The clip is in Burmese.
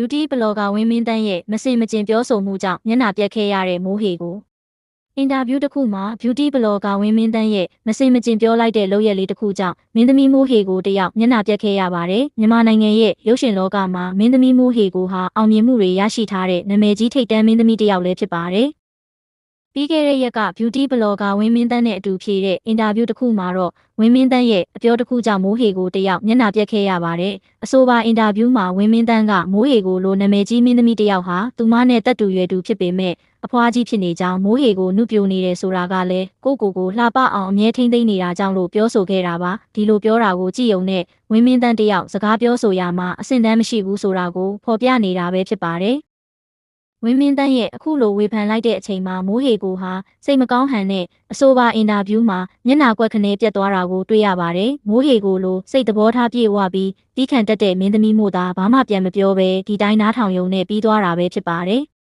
beauty blogger ဝင်းမင်းတန်းရဲ့မစင်မကျင်ပြောဆိုမှုကြောင့်မျက်နှာပြက်ခဲ့ရတဲ့မိုးဟေကိုအင်တာဗျူးတစ်ခုမှာ beauty blogger ဝင်းမင်းတန်းရဲ့မစင်မကျင်ပြောလိုက်တဲ့လုပ်ရက်လေးတစ်ခုကြောင့်မင်းသမီးမိုးဟေကိုတယောက်မျက်နှာပြက်ခဲ့ရပါတယ်မြန်မာနိုင်ငံရဲ့ရုပ်ရှင်လောကမှာမင်းသမီးမိုးဟေကိုဟာအောင်မြင်မှုတွေရရှိထားတဲ့နာမည်ကြီးထိပ်တန်းမင်းသမီးတစ်ယောက်လည်းဖြစ်ပါတယ် ပြီးခဲ့တဲ့ရက်က beauty blogger ဝင်းမင်းတန်းနဲ့အတူဖြေတဲ့အင်တာဗျူးတစ်ခုမှာတော့ဝင်းမင်းတန်းရဲ့အပြောတစ်ခုကြောင့်မိုးဟေကိုတယောက်မျက်နှာပြက်ခဲ့ရပါတယ်။အဆိုပါအင်တာဗျူးမှာဝင်းမင်းတန်းကမိုးဟေကိုလိုနာမည်ကြီးမင်းသမီးတယောက်ဟာသူမနဲ့တက်တူရွယ်တူဖြစ်ပေမဲ့အဖွားကြီးဖြစ်နေကြောင်းမိုးဟေကိုနှုတ်ပြနေတယ်ဆိုတာကလည်းကိုကိုကိုလှပအောင်အမြဲထိမ့်သိမ့်နေတာကြောင့်လို့ပြောဆိုခဲ့တာပါ။ဒီလိုပြောတာကိုကြည့်ုံနဲ့ဝင်းမင်းတန်းတယောက်စကားပြောဆိုရမှာအဆင့်တန်းမရှိဘူးဆိုတာကိုဖော်ပြနေတာပဲဖြစ်ပါတယ်။ ဝင်းမင်းတန်းရဲ့အခုလိုဝေဖန်လိုက်တဲ့အချိန်မှာမိုးဟေကိုဟာစိတ်မကောင်းဟန်နဲ့အဆိုပါအင်တာဗျူးမှာမျက်နှာကွက်ခနဲပြတ်သွားတာကိုတွေ့ရပါတယ်။မိုးဟေကိုလိုစိတ်သဘောထားပြေဝပြီးတီးခံတတ်တဲ့မင်းသမီးမို့သာဘာမှပြန်မပြောဘဲဒီတိုင်းနားထောင်ယုံနဲ့ပြီးသွားတာပဲဖြစ်ပါတယ်။